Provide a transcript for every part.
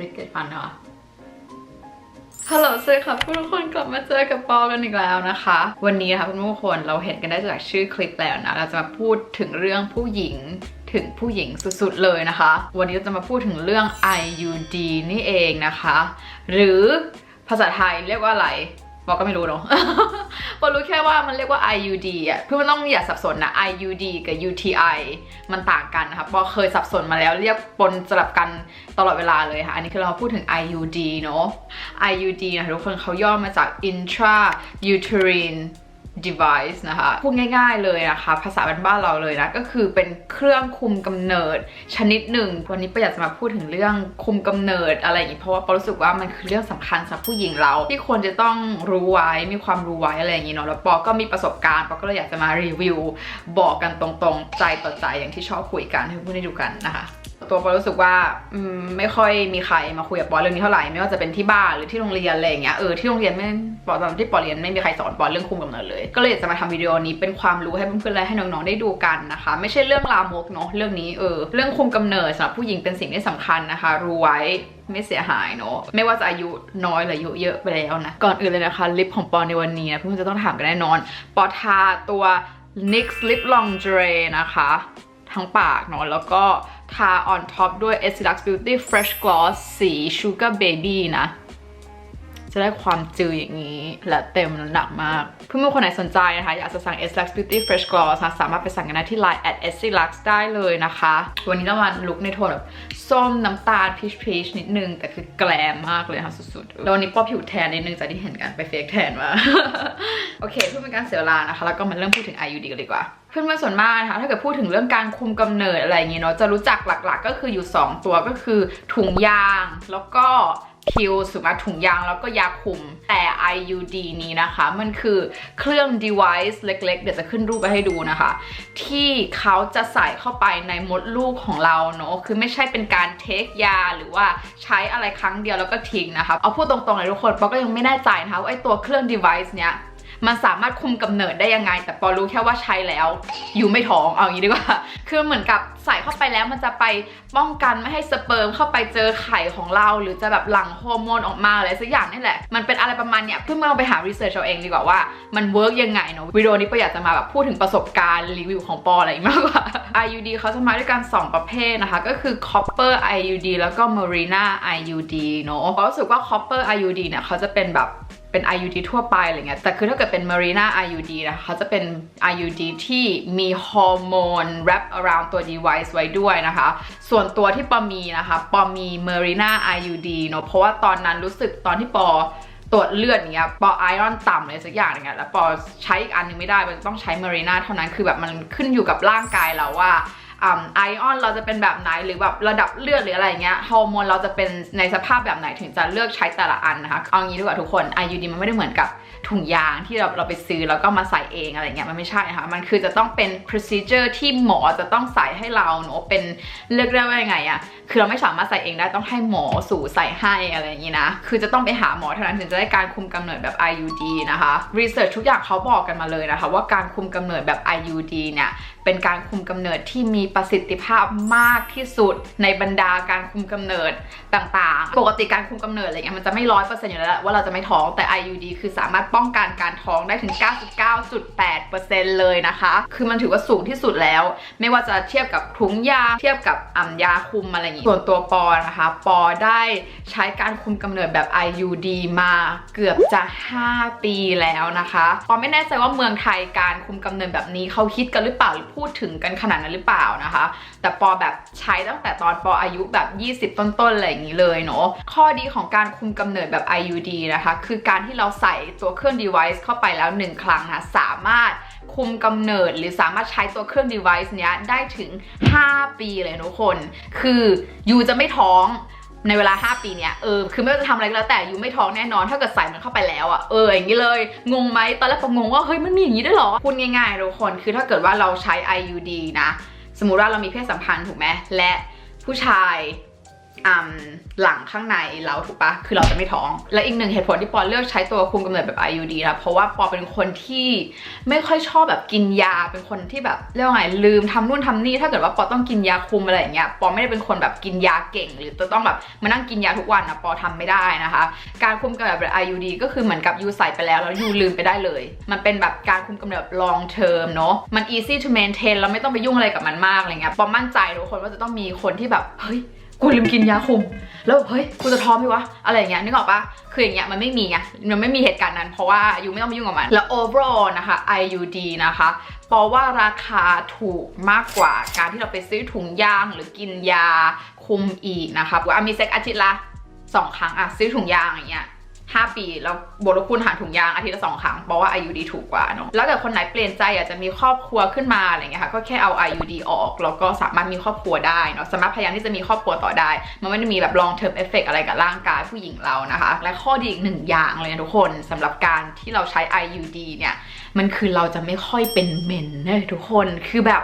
ลิเกตฟันเหรอฮัลโหลสวัสดีค่ะทุกคนกลับมาเจอกับปอกันอีกแล้วนะคะ วันนี้นะคะทุกคนเราเห็นกันได้จากชื่อคลิปแล้วนะ เราจะมาพูดถึงเรื่องผู้หญิงถึงผู้หญิงสุดๆเลยนะคะ วันนี้เราจะมาพูดถึงเรื่อง IUD นี่เองนะคะ หรือภาษาไทยเรียกว่าอะไร บอก็ไม่รู้เนาะบอรู้แค่ว่ามันเรียกว่า IUD อะ เพื่อมันต้องอย่าสับสนนะ IUD กับ UTI มันต่างกันนะคะบอเคยสับสนมาแล้วเรียกปนสลับกันตลอดเวลาเลยค่ะ อันนี้คือเรามาพูดถึง IUD เนาะ IUD นะคะทุกคนเขาย่อมาจาก intra uterine device นะคะพูดง่ายๆเลยนะคะ ภาษาบ้านๆเราเลยนะ ก็คือเป็นเครื่องคุมกำเนิดชนิดหนึ่ง วันนี้ประอยากจะมาพูดถึงเรื่องคุมกำเนิดอะไรอย่างนี้เพราะว่าปอรู้สึกว่ามันคือเรื่องสำคัญสำหรับผู้หญิงเรา ที่ควรจะต้องรู้ไว้มีความรู้ไว้อะไรอย่างนี้เนาะแล้วปอก็มีประสบการณ์ปอก็เลยอยากจะมารีวิว บอกกันตรงๆ ใจต่อใจอย่างที่ชอบคุยกันให้พูดได้ดูกันนะคะ ตัวปอรู้สึกว่าอืมไม่ค่อยมีใครมาคุยกับปอเรื่องนี้เท่าไหร่ไม่ว่าจะเป็นที่บ้านหรือที่โรงเรียนอะไรอย่างเงี้ยเออที่โรงเรียนไม่ปอตอนที่ปอเรียนไม่มีใครสอนปอเรื่องคุมกำเนิดเลย ก็เลยจะมาทำวิดีโอนี้เป็นความรู้ให้เพื่อนๆและให้น้องๆได้ดูกันนะคะ ไม่ใช่เรื่องลามกเนาะเรื่องนี้เออเรื่องคุมกำเนิดสำหรับผู้หญิงเป็นสิ่งที่สำคัญนะคะ รู้ไว้ไม่เสียหายเนาะไม่ว่าจะอายุน้อยหรืออายุเยอะไปแล้วนะก่อนอื่นเลยนะคะลิปของปอในวันนี้นะเพื่อนๆจะต้องถามกันแน่นอน ปอทาตัว NYX Lip Lingerie นะคะ ทั้งปากเนาะแล้วก็ทา on top ด้วย Estee Lux Beauty Fresh Gloss สี Sugar Baby นะ จะได้ความจืดอย่างนี้ และเต็มหนักมาก เพื่อนๆคนไหนสนใจนะคะ อยากจะสั่ง Estee Lux Beauty Fresh Gloss นะสามารถไปสั่งกันได้ที่ Line at Estee Lux ได้เลยนะคะ วันนี้เรามาลุกในโทนแบบส้มน้ำตาลพีชพีชนิดนึง แต่คือแกลมมากเลยค่ะสุดๆ แล้ววันนี้ป้อผิวแทนนิดนึงจากที่เห็นกันไปเฟกแทนมา โอเคเพื่อเป็นการเสียเวลานะคะ แล้วก็มาเริ่มพูดถึง IUD กันดีกว่า เพื่อนๆส่วนมากนะคะถ้าเกิดพูดถึงเรื่องการคุมกำเนิดอะไรอย่างงี้ยเนาะจะรู้จักหลักๆ ก็คืออยู่ 2 ตัวก็คือถุงยาง แล้วก็พิวสุมาถุงยางแล้วก็ยาคุมแต่ IUD นี้นะคะ มันคือเครื่อง device เล็ก ๆ เดี๋ยวจะขึ้นรูปไปให้ดูนะคะ ที่เขาจะใส่เข้าไปในมดลูกของเราเนาะคือไม่ใช่เป็นการเทคยาหรือว่าใช้อะไรครั้งเดียวแล้วก็ทิ้งนะคะ เอาพูดตรงๆเลยทุกคนปอก็ยังไม่แน่ใจนะคะว่าไอ้ตัวเครื่อง device เนี้ย มันสามารถคุมกำเนิดได้ยังไง แต่ปอรู้แค่ว่าใช้แล้วอยู่ไม่ท้องเอาอย่างนี้ดีกว่าคือเหมือนกับใส่เข้าไปแล้วมันจะไปป้องกันไม่ให้สเปิร์มเข้าไปเจอไข่ของเรา หรือจะแบบหลั่งฮอร์โมนออกมาอะไรสักอย่างนี่แหละมันเป็นอะไรประมาณเนี้ยเพื่อนๆลองไปหารีเสิร์ชเอาเองดีกว่าว่ามันเวิร์กยังไงเนาะวิดีโอนี้ปออยากจะมาแบบพูดถึงประสบการณ์รีวิวของปออะไรมากกว่า IUD เขาจะมาด้วยกัน 2 ประเภทนะคะ ก็คือ copper IUD แล้วก็ marina IUD เนาะปอรู้สึกว่า copper IUD เนี่ยเขาจะเป็นแบบ เป็น IUD ทั่วไปอะไรเงี้ยแต่คือถ้าเกิดเป็น Marina IUD นะคะเขาจะเป็น IUD ที่มีฮอร์โมน wrap around ตัว device ไว้ด้วยนะคะ ส่วนตัวที่ปอมีนะคะปอมี Marina IUD เนอะเพราะว่าตอนนั้นรู้สึกตอนที่ปอตรวจเลือดอย่างเงี้ยปอไอรอนต่ำเลยสักอย่างอย่างเงี้ยแล้วปอใช้อีกอันนึงไม่ได้มันต้องใช้ Marina เท่านั้นคือแบบมันขึ้นอยู่กับร่างกายเราว่า ไอออนเราจะเป็นแบบไหนหรือแบบระดับเลือดหรืออะไรเงี้ยฮอร์โมนเราจะเป็นในสภาพแบบไหนถึงจะเลือกใช้แต่ละอันนะคะเอางี้ดีกว่าทุกคน IUD มันไม่ได้เหมือนกับถุงยางที่เราเราไปซื้อแล้วก็มาใส่เองอะไรเงี้ยมันไม่ใช่นะคะมันคือจะต้องเป็น procedure ที่หมอจะต้องใส่ให้เราเนอะเป็นเรียกได้ว่ายังไงอะคือเราไม่สามารถใส่เองได้ต้องให้หมอสู่ใส่ให้อะไรอย่างงี้นะ คือจะต้องไปหาหมอเท่านั้นถึงจะได้การคุมกำเนิดแบบ IUD นะคะ research ทุกอย่างเขาบอกกันมาเลยนะคะว่าการคุมกำเนิดแบบ IUD เนี่ยเป็นการคุมกำเนิดที่มีประสิทธิภาพมากที่สุดในบรรดาการคุมกำเนิดต่างๆ ปกติการคุมกำเนิดอะไรเงี้ยมันจะไม่ร้อยเปอร์เซ็นต์อยู่แล้วว่าเราจะไม่ท้องแต่ IUD คือสามารถป้องกันการท้องได้ถึง 99.8%เลยนะคะ คือมันถือว่าสูงที่สุดแล้ว ไม่ว่าจะเทียบกับถุงยาเทียบกับอ่ำยาคุมอะไรอย่างงี้ส่วนตัวปอนะคะ ปอได้ใช้การคุมกำเนิดแบบ IUD มาเกือบจะ 5 ปีแล้วนะคะปอไม่แน่ใจว่าเมืองไทยการคุมกำเนิดแบบนี้เขาฮิตกันหรือเปล่าหรือพูดถึงกันขนาดนั้นหรือเปล่านะคะ แต่ปอแบบใช้ตั้งแต่ตอนปออายุแบบ 20 ต้นๆอะไรอย่างนี้เลยเนาะข้อดีของการคุมกำเนิดแบบ IUD นะคะ คือการที่เราใส่ตัวเครื่อง device เข้าไปแล้ว 1 ครั้งนะสามารถคุมกำเนิดหรือสามารถใช้ตัวเครื่อง device เนี้ยได้ถึง 5 ปีเลยทุกคน คือยูจะไม่ท้องในเวลา 5 ปีเนี้ยเออคือไม่ว่าจะทำอะไรก็แล้วแต่ยูไม่ท้องแน่นอน ถ้าเกิดใส่มันเข้าไปแล้วอะ่ะเอออย่างนี้เลย งงไหมตอนแรกผมงงว่าเฮ้ยมันมีอย่างนี้ด้วยเหรอพูดง่ายๆทุกคนคือถ้าเกิดว่าเราใช้ IUD นะ สมมุติว่าเรามีเพศสัมพันธ์ถูกไหมและผู้ชาย หลังข้างในเราถูกปะคือเราจะไม่ท้อง และอีกหนึ่งเหตุผลที่ปอเลือกใช้ตัวคุมกำเนิดแบบ IUD นะเพราะว่าปอเป็นคนที่ไม่ค่อยชอบแบบกินยาเป็นคนที่แบบเรียกว่าไงลืมทำนู่นทำนี่ถ้าเกิดว่าปอต้องกินยาคุมอะไรอย่างเงี้ยปอไม่ได้เป็นคนแบบกินยาเก่ง หรือจะต้องแบบมานั่งกินยาทุกวันนะปอทำไม่ได้นะคะ การคุมกำเนิดแบบ IUD ก็คือเหมือนกับยูใส่ไปแล้วแล้วยูลืมไปได้เลย มันเป็นแบบการคุมกำเนิด long term เนอะมัน easy to maintain เราไม่ต้องไปยุ่งอะไรกับมันมากอะไรเงี้ยปอมั่นใจทุกคนว่าจะต้องมีคนที่แบบเฮ้ย กูลืมกินยาคุม แล้วแบบเฮ้ยกูจะท้องไหมวะอะไรอย่างเงี้ยนึกออกปะคืออย่างเงี้ยมันไม่มีไงมันไม่มีเหตุการณ์นั้น เพราะว่ายูไม่ต้องไปยุ่งกับมัน แล้ว overall นะคะ IUD นะคะเพราะว่าราคาถูกมากกว่าการที่เราไปซื้อถุงยางหรือกินยาคุมอีกนะคะว่ามีเซ็กอาทิตย์ละสองครั้งอะซื้อถุงยางอย่างเงี้ย 5 ปีแล้วบวกลบคูณหารถุงยางอาทิตย์ละสองครั้งเพราะว่า IUD ถูกกว่าเนาะแล้วเกิดคนไหนเปลี่ยนใจอยากจะมีครอบครัวขึ้นมาอะไรเงี้ยค่ะก็แค่เอา IUD ออกแล้วก็สามารถมีครอบครัวได้เนาะสามารถพยายามที่จะมีครอบครัวต่อได้ มันไม่ได้มีแบบ long term effect อะไรกับร่างกายผู้หญิงเรานะคะ และข้อดีอีกหนึ่งอย่างเลยนะทุกคนสำหรับการที่เราใช้ IUD เนี่ยมันคือเราจะไม่ค่อยเป็นเมนนะทุกคนคือแบบ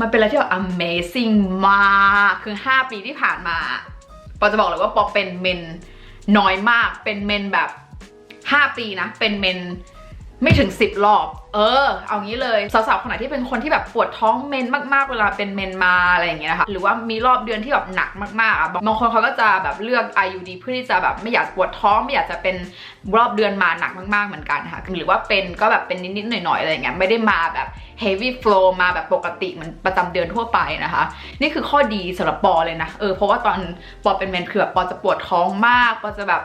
มันเป็นอะไรที่แบบ amazing มากคือ 5 ปีที่ผ่านมาปอจะบอกเลยว่าปอเป็นเมน น้อยมากเป็นเมนแบบ 5 ปีนะ เป็นเมน ไม่ถึง 10 รอบ เออ เอางี้เลย สาวๆ คนไหนที่เป็นคนที่แบบปวดท้องเมนมากๆ เวลาเป็นเมนมาอะไรอย่างเงี้ยนะคะ หรือว่ามีรอบเดือนที่แบบหนักมากๆอะบางคนเขาก็จะแบบเลือก IUD เพื่อที่จะแบบไม่อยากปวดท้องไม่อยากจะเป็นรอบเดือนมาหนักมากๆ เหมือนกันค่ะ หรือว่าเป็นก็แบบเป็นนิดๆ หน่อยๆ อะไรอย่างเงี้ย ไม่ได้มาแบบ heavy flow มาแบบปกติเหมือนประจำเดือนทั่วไปนะคะ นี่คือข้อดีสำหรับปอเลยนะ เออ เพราะว่าตอนปอเป็นเมนคือแบบปอจะปวดท้องมาก ปอจะแบบ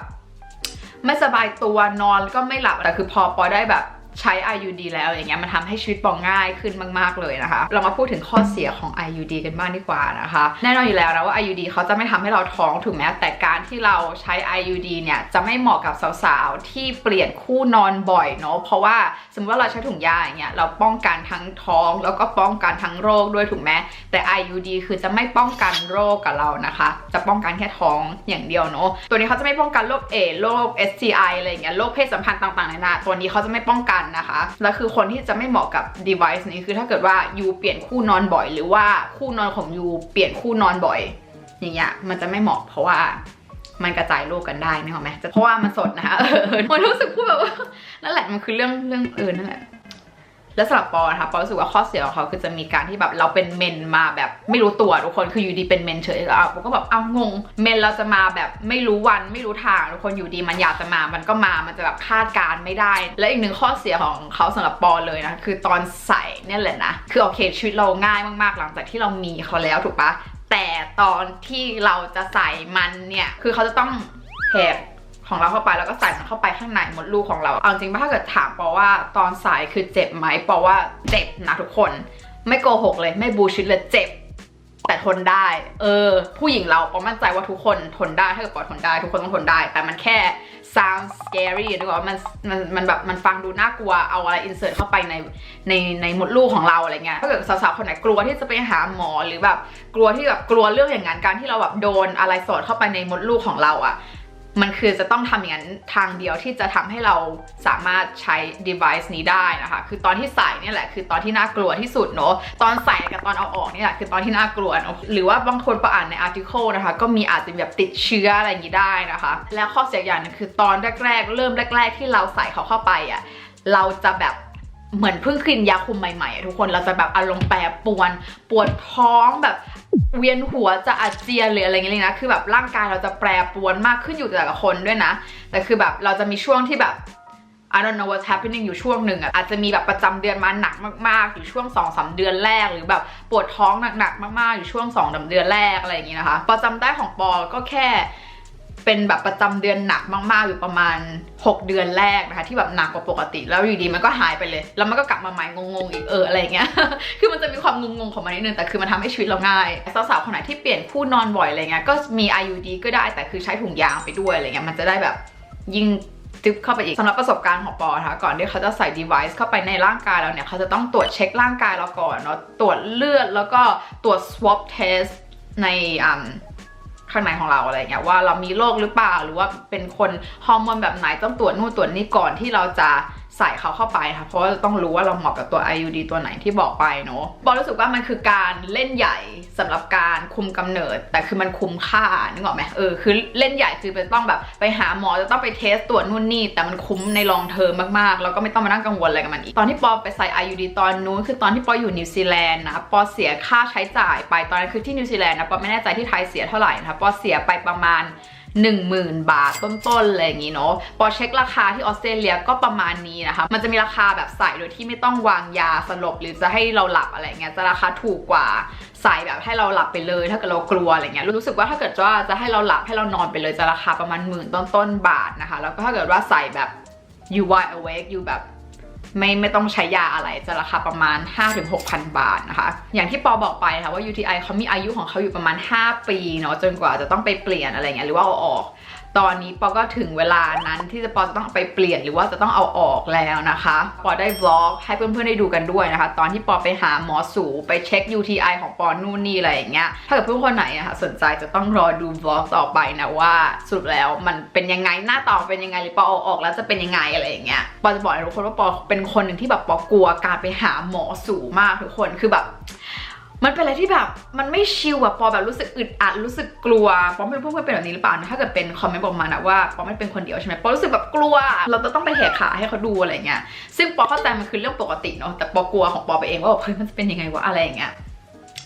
ไม่สบายตัวนอนก็ไม่หลับแต่คือพอปอได้แบบ ใช้ IUD แล้วอย่างเงี้ยมันทำให้ชีวิตปองง่ายขึ้นมากๆเลยนะคะ เรามาพูดถึงข้อเสียของ IUD กันบ้างดีกว่านะคะ แน่นอนอยู่แล้วนะว่า IUD เขาจะไม่ทำให้เราท้องถูกไหมแต่การที่เราใช้ IUD เนี่ยจะไม่เหมาะกับสาวๆ ที่เปลี่ยนคู่นอนบ่อยเนาะเพราะว่าสมมติว่าเราใช้ถุงยาอย่างเงี้ยเราป้องกันทั้งท้อง แล้วก็ป้องกันทั้งโรคด้วยถูกไหมแต่ IUD คือจะไม่ป้องกันโรคกับเรานะคะ จะป้องกันแค่ท้องอย่างเดียวเนาะตัวนี้เขาจะไม่ป้องกันโรคเอดโรค STI อะไรอย่างเงี้ยโรคเพศสัมพันธ์ต่างๆนานาตัวนี้เขาจะไม่ป้องกันนะคะ และคือคนที่จะไม่เหมาะกับ device นี้คือถ้าเกิดว่ายูเปลี่ยนคู่นอนบ่อย หรือว่าคู่นอนของยูเปลี่ยนคู่นอนบ่อย อย่างเงี้ยมันจะไม่เหมาะเพราะว่ามันกระจายโรคกันได้นึกออกไหมเพราะว่ามันสดนะคะเออมันรู้สึกพูดแบบว่านั่นแหละมันคือเรื่องเรื่องเออนั่นแหละ แล้วสำหรับปอนะคะปอรู้สึกว่าข้อเสียของเขาคือจะมีการที่แบบเราเป็นเมนมาแบบไม่รู้ตัวทุกคนคืออยู่ดีเป็นเมนเฉยแล้วอะปอก็แบบเอางง เมนเราจะมาแบบไม่รู้วันไม่รู้ทางทุกคนอยู่ดีมันอยากจะมา มันก็มามันจะแบบคาดการณ์ไม่ได้ และอีกหนึ่งข้อเสียของเขาสำหรับปอเลยนะคือตอนใส่เนี่ยแหละนะคือโอเคชีวิตเราง่ายมากๆ หลังจากที่เรามีเขาแล้วถูกปะแต่ตอนที่เราจะใส่มันเนี่ยคือเขาจะต้องแหก ของเราเข้าไปแล้วก็ใส่มันเข้าไปข้างในมดลูกของเรา เอาจริงๆถ้าเกิดถามปอว่าตอนใส่คือเจ็บไหมปอว่าเจ็บนะทุกคน ไม่โกหกเลยไม่บูชิดเลยเจ็บแต่ทนได้ เออ ผู้หญิงเราปอมั่นใจว่าทุกคนทนได้ ถ้าเกิดปอทนได้ ทุกคนต้องทนได้ แต่มันแค่ sound scary นึกว่ามัน มัน มันแบบ มันฟังดูน่ากลัว เอาอะไร insert เข้าไปใน ใน ในมดลูกของเราอะไรเงี้ย ถ้าเกิดสาวๆ คนไหนกลัวที่จะไปหาหมอ หรือแบบ กลัวที่แบบ กลัวเรื่องอย่างนั้น การที่เราแบบโดนอะไรสอดเข้าไปในมดลูกของเราอะ มันคือจะต้องทำอย่างนั้นทางเดียวที่จะทำให้เราสามารถใช้ device นี้ได้นะคะ คือตอนที่ใส่เนี่ยแหละคือตอนที่น่ากลัวที่สุดเนอะตอนใส่กับตอนเอาออกเนี่ยแหละคือตอนที่น่ากลัวเนอะหรือว่าบางคนประอ่านใน article นะคะ ก็มีอาจจะแบบติดเชื้ออะไรอย่างนี้ได้นะคะ แล้วข้อเสียอย่างหนึงคือตอนแรกๆ เริ่มแรก ๆ ที่เราใส่เขาเข้าไปอะ เราจะแบบ เหมือนเพิ่งกินยาคุมใหม่ๆอะทุกคนเราจะแบบอารมณ์แปรปรวน ปวดท้องแบบเวียนหัวจะอาเจียนหรืออะไรเงี้ยเลยนะ คือแบบร่างกายเราจะแปรปรวนมากขึ้นอยู่แต่ละคนด้วยนะ แต่คือแบบเราจะมีช่วงที่แบบ I don't know what's happening อยู่ช่วงหนึ่งอะอาจจะมีแบบประจำเดือนมาหนักมากๆ อยู่ช่วง2อสเดือนแรก หรือแบบปวดท้องหนักๆ มากๆ อยู่ช่วง2อสเดือนแรกอะไรอย่างงี้นะคะปอจำได้ของปอก็แค่ เป็นแบบประจำเดือนหนักมากๆ อยู่ประมาณ 6 เดือนแรกนะคะ ที่แบบหนักกว่าปกติ แล้วอยู่ดีมันก็หายไปเลย แล้วมันก็กลับมาใหม่งงๆอีกเอออะไรเงี้ย คือมันจะมีความงงๆของมันนิดนึงแต่คือมันทำให้ชีวิตเราง่ายสาวๆคนไหนที่เปลี่ยนคู่นอนบ่อยอะไรเงี้ยก็มี IUD ก็ได้แต่คือใช้ถุงยางไปด้วยอะไรเงี้ยมันจะได้แบบยิ่งจึ๊บเข้าไปอีกสำหรับประสบการณ์ของปอนะคะก่อนที่เขาจะใส่ device เข้าไปในร่างกายเราเนี่ยเขาจะต้องตรวจเช็คร่างกายเราก่อนเนาะตรวจเลือดแล้วก็ตรวจ swab test ในอ่า ข้างในของเราอะไรเงี้ยว่าเรามีโรคหรือเปล่า หรือว่าเป็นคนฮอร์โมนแบบไหนต้องตรวจนู่นตรวจนี่ก่อนที่เราจะ ใส่เขาเข้าไปค่ะ เพราะว่าจะต้องรู้ว่าเราเหมาะกับตัว IUD ตัวไหนที่บอกไปเนาะปอรู้สึกว่ามันคือการเล่นใหญ่สำหรับการคุมกำเนิด แต่คือมันคุ้มค่านึกออกไหมเออคือเล่นใหญ่คือจะต้องแบบไปหาหมอจะต้องไปเทสตรวจนู่นนี่ แต่มันคุ้มในลองเทอมมากๆ แล้วก็ไม่ต้องมานั่งกังวลอะไรกับมันอีก ตอนที่ปอไปใส่ IUD ตอนนู้นคือตอนที่ปออยู่นิวซีแลนด์นะปอเสียค่าใช้จ่ายไปตอนนั้นคือที่นิวซีแลนด์นะปอไม่แน่ใจที่ไทยเสียเท่าไหร่นะคะปอเสียไปประมาณ 10,000 บาทต้นๆอะไรอย่างงี้เนาะพอเช็คราคาที่ออสเตรเลียก็ประมาณนี้นะคะ มันจะมีราคาแบบใส่โดยที่ไม่ต้องวางยาสลบหรือจะให้เราหลับอะไรเงี้ยจะราคาถูกกว่าใส่แบบให้เราหลับไปเลย ถ้าเกิดเรากลัวอะไรเงี้ยรู้สึกว่าถ้าเกิดว่าจะให้เราหลับให้เรานอนไปเลยจะราคาประมาณหมื่นต้นๆบาทนะคะ แล้วก็ถ้าเกิดว่าใส่แบบ you wide awake อยู่แบบ ไม่ไม่ต้องใช้ยาอะไรจะราคาประมาณ 5-6,000 บาทนะคะ อย่างที่ปอบอกไปค่ะว่า UTI เขามีอายุของเขาอยู่ประมาณ 5 ปีเนาะจนกว่าจะต้องไปเปลี่ยนอะไรเงี้ยหรือว่าเอาออก ตอนนี้ปอก็ถึงเวลานั้นที่จะปอจะต้องไปเปลี่ยนหรือว่าจะต้องเอาออกแล้วนะคะปอได้วล็อกให้เพื่อนๆได้ดูกันด้วยนะคะ ตอนที่ปอไปหาหมอสูไปเช็ค UTI ของปอนู่นนี่อะไรอย่างเงี้ยถ้าเกิดเพื่อนคนไหนอะค่ะสนใจจะต้องรอดูวล็อกต่อไปนะว่าสรุปแล้วมันเป็นยังไงหน้าตาเป็นยังไงหรือปอเอาออกแล้วจะเป็นยังไงอะไรอย่างเงี้ยปอจะบอกให้ทุกคนว่าปอเป็นคนหนึ่งที่แบบปอกลัวการไปหาหมอสูมากทุกคนคือแบบ มันเป็นอะไรที่แบบมันไม่ชิลอะปอแบบรู้สึกอึดอัดรู้สึกกลัวปอไม่รู้เพื่อนเป็นแบบนี้หรือเปล่านะถ้าเกิดเป็นคอมเมนต์บอกมานะว่าปอไม่เป็นคนเดียวใช่ไหมปอรู้สึกแบบกลัว เราจะต้องไปแหกขาให้เขาดูอะไรเงี้ยซึ่งปอเข้าใจมันคือเรื่องปกติเนาะแต่ปอกลัวของปอไปเองว่าแบบเฮ้ยมันจะเป็นยังไงวะอะไรอย่างเงี้ย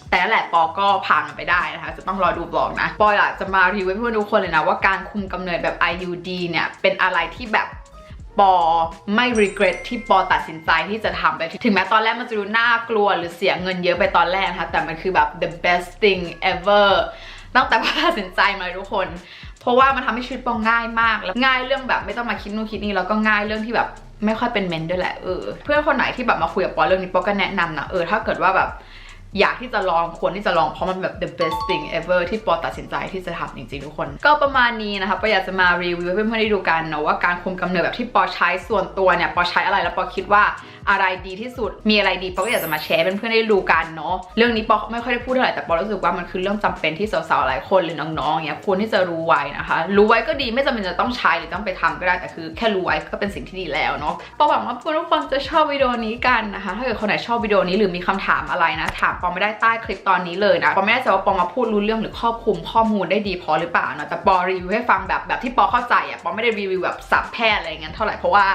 แต่แหละปอก็ผ่านมันไปได้นะคะ จะต้องรอดูบล็อกนะ ปออยาจะมารีวิวให้เพื่อนทุกคนเลยนะ ว่าการคุมกำเนิดแบบ IUD เนี่ย เป็นอะไรที่แบบ ปอไม่ regret ที่ปอตัดสินใจที่จะทำไป ถึงแม้ตอนแรกมันจะดูน่ากลัวหรือเสียเงินเยอะไปตอนแรกนะคะแต่มันคือแบบ the best thing ever ตั้งแต่ปอตัดสินใจมาเลยทุกคน เพราะว่ามันทำให้ชีวิตปอง่ายมากแล้วง่ายเรื่องแบบไม่ต้องมาคิดนู่นคิดนี่แล้วก็ง่ายเรื่องที่แบบไม่ค่อยเป็นเมนด้วยแหละเออเพื่อนคนไหนที่แบบมาคุยกับปอเรื่องนี้ปอก็แนะนำนะเออถ้าเกิดว่าแบบ อยากที่จะลองควรที่จะลองเพราะมันแบบ the best thing ever ที่ปอตัดสินใจที่จะทำจริงๆทุกคน ก็ประมาณนี้นะคะปออยากจะมารีวิวให้เพื่อนๆได้ดูกันเนาะว่าการคุมกำเนิดแบบที่ปอใช้ส่วนตัวเนี่ยปอใช้อะไรแล้วปอคิดว่า อะไรดีที่สุด มีอะไรดีปอก็อยากจะมาแชร์ให้เพื่อนๆได้ดูกันเนาะเรื่องนี้ปอไม่ค่อยได้พูดเท่าไหร่แต่ปอรู้สึกว่ามันคือเรื่องจำเป็นที่สาวๆหลายคนหรือน้องๆอย่างเงี้ยควรที่จะรู้ไว้นะคะ รู้ไว้ก็ดีไม่จำเป็นจะต้องใช้หรือต้องไปทำก็ได้แต่คือ แค่รู้ไว้ก็เป็นสิ่งที่ดีแล้วเนาะปอหวังว่าเพื่อนทุกคนจะชอบวิดีโอนี้กันนะคะ ถ้าเกิดคนไหนชอบวิดีโอนี้หรือมีคำถามอะไรนะ ถามปอไม่ได้ใต้คลิปตอนนี้เลยนะปอไม่แน่ใจว่าปอมาพูดรู้เรื่องหรือครอบคลุมข้อมูลได้ดีพอหรือเปล่านะแต่ปอรีวิวให้ฟังแบบแบบที่ปอเข้าใจอะปอไม่ได้รีวิวแบบสับแพทย์อะไรเงี้ยเท่าไหร่เพราะว่า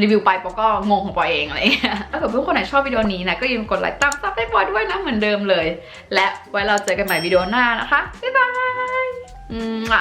รีวิวไปปอก็งงของปอเองอะไรเงี้ยถ้าเกิดเพื่อนคนไหนชอบวิดีโอนี้นะ ก็อย่าลืมกดไลค์ตามซับให้ปอด้วยนะเหมือนเดิมเลย และไว้เราเจอกันใหม่วิดีโอหน้านะคะ บ๊ายบายอืม